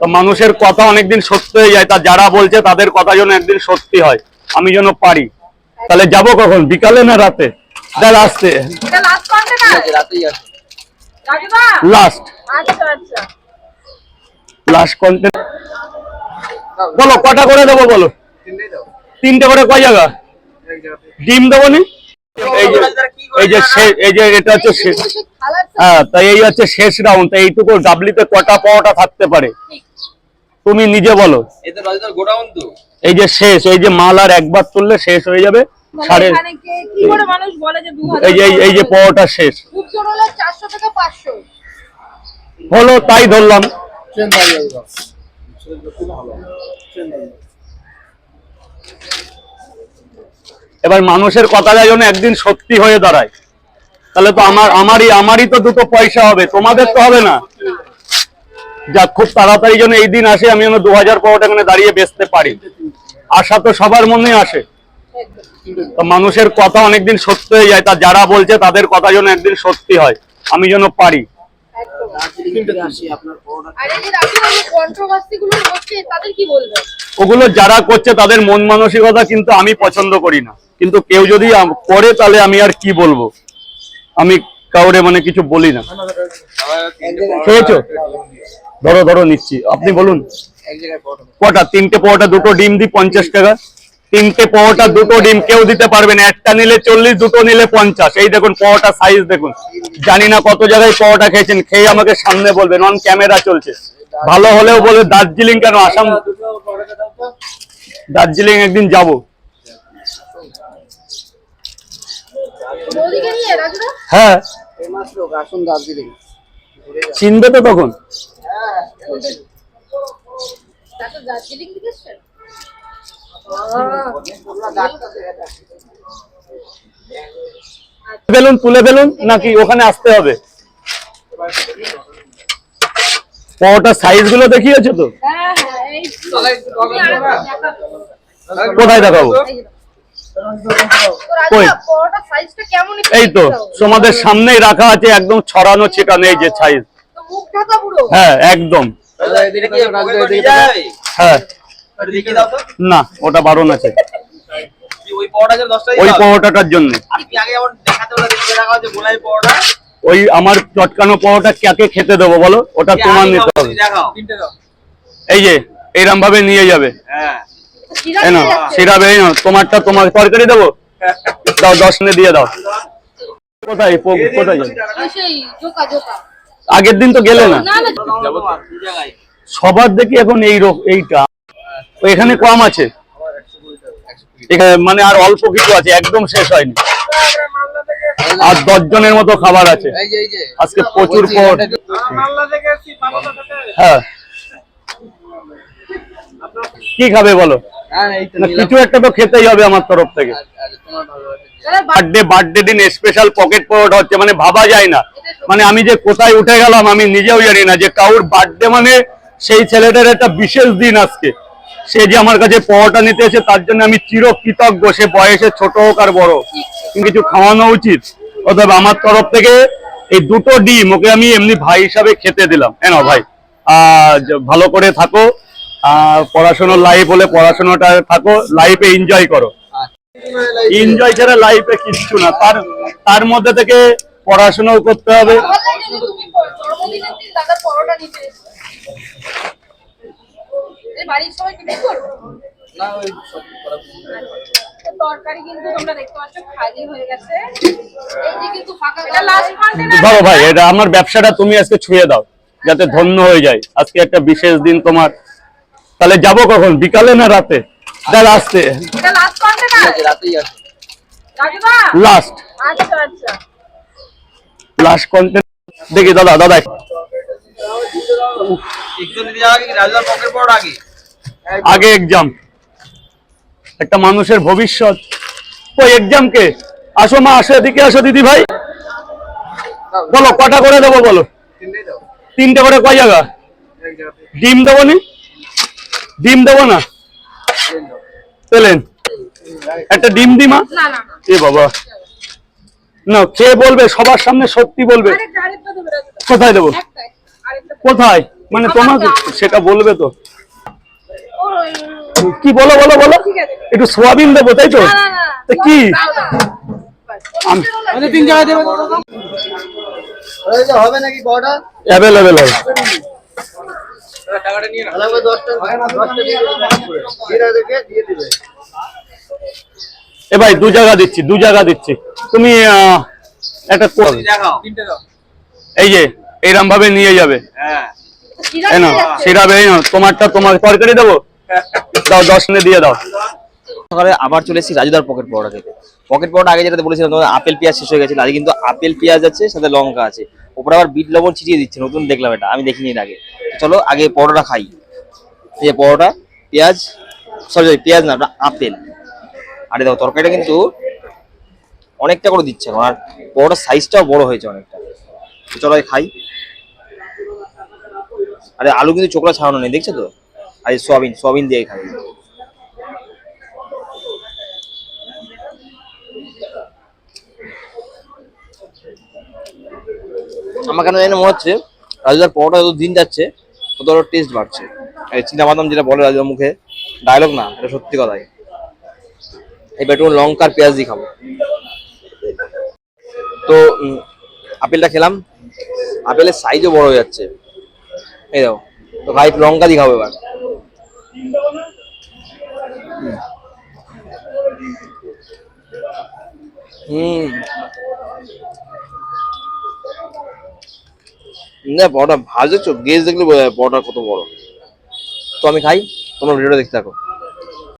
তো মানুষের কথা অনেকদিন সত্যি হয়ে যায় তা যারা বলছে তাদের কথা যেন একদিন সত্যি হয় আমি যেন পারি। তাহলে যাব কখন? বিকালে না রাতে? আসতে লাস্ট লাস্ট আচ্ছা আচ্ছা। কন্টেন্ট বলো কটা করে দেবো বলো? তিনটে করে কয় জায়গা? ডিম দেবো নি? এই যে এই যে শে- এই যে এটা হচ্ছে শেষ। হ্যাঁ তাই এই হচ্ছে শেষ রাউন্ড তাই এইটুকু ডাবলিতে কটা পাওয়াটা থাকতে পারে? তুমি নিজে বলো। এই যে শেষ এই যে মাল আর একবার তুললে শেষ হয়ে যাবে। মানে সাড়ে এখানে কে- কি করে মানুষ বলে যে 2000 এই যে এই- এই যে পাওয়াটা শেষ। খুব জোর হলে 400 থেকে 500 হলো তাই ধরলাম ট্রেন দাঁড়িয়ে যাবে ট্রেন ভালো ট্রেন দাঁড়িয়ে এবার মানুষের কথাটা যেন একদিন সত্যি হয়ে দাঁড়ায়। তাহলে তো আমার, আমারই আমারই তো দুটো পয়সা হবে, তোমাদের তো হবে না। যা খুব তাড়াতাড়ি যেন এই দিন আসে, আমি যেন দু হাজার পাওয়াটা এখানে দাঁড়িয়ে বেচতে পারি। আশা তো সবার মনে আসে। তো মানুষের কথা অনেকদিন সত্যি হয়ে যায়, তা যারা বলছে তাদের কথা যেন একদিন সত্যি হয়, আমি যেন পারি। ওগুলো যারা করছে তাদের মন মানসিকতা কিন্তু আমি পছন্দ করি না। কিন্তু কেউ যদি করে তাহলে আমি আর কি বলব? আমি কাউরে মানে কিছু বলি না। খেয়েছো? ধরো ধরো নিচ্ছি। আপনি বলুন। এক জায়গায় পরোটা। কটা? তিনটে পাওয়াটা দুটো ডিম দি পঞ্চাশ টাকা। তিনটে পাওয়াটা দুটো ডিম কেউ দিতে পারবে না একটা নিলে চল্লিশ দুটো নিলে পঞ্চাশ। এই দেখুন পাওয়াটা সাইজ দেখুন। জানি না কত জায়গায় পাওয়াটা খেয়েছেন খেয়ে আমাকে সামনে বলবেন। অন ক্যামেরা চলছে। ভালো হলেও বলবে দার্জিলিং কেন? আসাম পরোটা দার্জিলিং একদিন যাব। হ্যাঁ। চিনবে তো তখন। দার্জিলিং এসছেন? ফেলুন তুলে ফেলুন নাকি ওখানে আসতে হবে পাওয়াটার সাইজগুলো দেখিয়েছো তো। কোথায় দেখাবো এই তো পরোটার। তোমাদের সামনেই রাখা আছে একদম ছড়ানো ছিটানো এই যে সাইজ হ্যাঁ একদম। হ্যাঁ না ওটা বারণ আছে ওই পরোটা দাও? জন্য আপনি আগে যেমন দেখাতে বলে দেখতে রাখা হচ্ছে গোলাই পরোটা ওই আমার চটকানো পাওয়াটা কাকে খেতে দেবো বলো ওটা তোমার নিতে হবে দেখাও তিনটে দাও এই যে এইরকম ভাবে নিয়ে যাবে হ্যাঁ। সিরাবে তোমারটা তোমার তরকারি দেবো দাও দশ নে দিয়ে দাও কোথায় কোথায় আগের দিন তো গেলে না না না যাব দু জায়গায় সবার দেখি এখন এই রোগ এইটা এখানে কম আছে। মানে আর অল্প কিছু আছে, একদম শেষ হয়নি। আর দশ জনের মতো খাবার আছে। আজকে প্রচুর পর হ্যাঁ। কি খাবে বলো? কিছু একটা তো খেতেই হবে আমার তরফ থেকে। বার্থডে বার্থডে দিন স্পেশাল পকেট পরোটা হচ্ছে মানে ভাবা যায় না। মানে আমি যে কোথায় উঠে গেলাম, আমি নিজেও জানি না যে কাউর বার্থডে মানে সেই ছেলেটার একটা বিশেষ দিন আজকে। সে যে আমার কাছে পরোটা নিতে এসে তার জন্য আমি চির কৃতজ্ঞ সে বয়সে ছোট হোক আর বড় কিছু খাওয়ানো উচিত। অতএব আমার তরফ থেকে এই দুটো ডিম ওকে আমি এমনি ভাই হিসাবে খেতে দিলাম। কেন ভাই? ভালো করে থাকো। আর পড়াশোনার লাইফ হলে পড়াশোনাটা থাকো। লাইফে এনজয় করো। এনজয় ছাড়া লাইফে কিচ্ছু না। তার তার মধ্যে থেকে পড়াশোনাও করতে হবে বললেন যে তুমি জন্মদিনের দিন দাদার পরোটা নিতে এসেছ। এই বাড়ির সবাই করব? না ওই সব তরকারি কিন্তু তোমরা দেখতে পাচ্ছ খালি হয়ে গেছে। এই কিন্তু ফাঁকা এটা লাস্ট ধরো ভাই এটা আমার ব্যবসাটা তুমি আজকে ছুঁয়ে দাও যাতে ধন্য হয়ে যায়। আজকে একটা বিশেষ দিন তোমার। তাহলে যাব কখন? বিকালে না রাতে? এটা লাস্ট রাতেই লাস্ট আচ্ছা আচ্ছা। লাস্ট কন্টেন্ট দেখি দাদা দাদা। একটু নিতে আগে কি রাজদার পকেট আগে? আগে এক্সাম একটা মানুষের ভবিষ্যৎ। ওই এক্সাম কে? আসো মা আসো এদিকে আসো দিদি ভাই। বলো কটা করে দেবো বলো? তিনটে করে কয় জায়গা? ডিম দেবো নি? ডিম দেবো না? পেলেন। একটা ডিম দি মা। না না না। এ বাবা। না খেয়ে বলবে? সবার সামনে সত্যি বলবে। আরেকটা আরেকটা দেবে রাজুদা কোথায় দেবো? কোথায়? মানে তোমাকে সেটা বলবে তো। কি বলো বলো বলো? একটু সোয়াবিন দেবো তাই তো? কি? তিন জায়গায় দেবে হবে নাকি অ্যাভেলেবেল হবে এ ভাই দু জায়গা দিচ্ছি দু জায়গা দিচ্ছি। তুমি একটা এই যে এইরকম ভাবে নিয়ে যাবে। হ্যাঁ। জিরা এই না সেটা এই না তোমারটা তোমার তরকারি দেবো। দাও দশ মিনিট দিয়ে দাও। সকালে আবার চলে এসেছি রাজুদার পকেট পরোটা খেতে। পকেট পরোটা আগে যেটা বলেছিলাম তোমাদের আপেল পেঁয়াজ শেষ হয়ে কিন্তু আপেল পেঁয়াজ আছে সাথে লঙ্কা আছে। ওপরে আবার বিট লবণ ছিটিয়ে দিচ্ছে নতুন দেখলাম এটা আমি দেখিনি এর আগে। চলো আগে পরোটা খাই। এই যে পরোটা পেঁয়াজ সরি সরি পেঁয়াজ না ওটা আপেল। আরে দেখো তরকারিটা কিন্তু অনেকটা করে দিচ্ছে আর পরোটার সাইজটাও বড় হয়েছে অনেকটা। চলো খাই। আরে আলু কিন্তু চোখলা ছাড়ানো নেই, দেখছ তো? আর এই সোয়াবিন সোয়াবিন দিয়ে খাই আমার কেন জানি মনে হচ্ছে, রাজুদার পরোটা যত দিন যাচ্ছে, তত টেস্ট বাড়ছে। এই বাদাম যেটা বলে রাজুদার মুখে ডায়লগ না, এটা সত্যি কথাই। এবার একটু লঙ্কা আর পেঁয়াজ দিয়ে খাব। তো আপেলটা খেলাম। আপেলের সাইজও বড় হয়ে যাচ্ছে। এই দেখো, তো ভাই লঙ্কা দিয়ে খাব এবার। হুম। না বড়টা ভাজেছো গেজ দেখলে বোঝা যায় বড়টা কত বড়। তো আমি খাই, তোমরা ভিডিওটা দেখতে থাকো।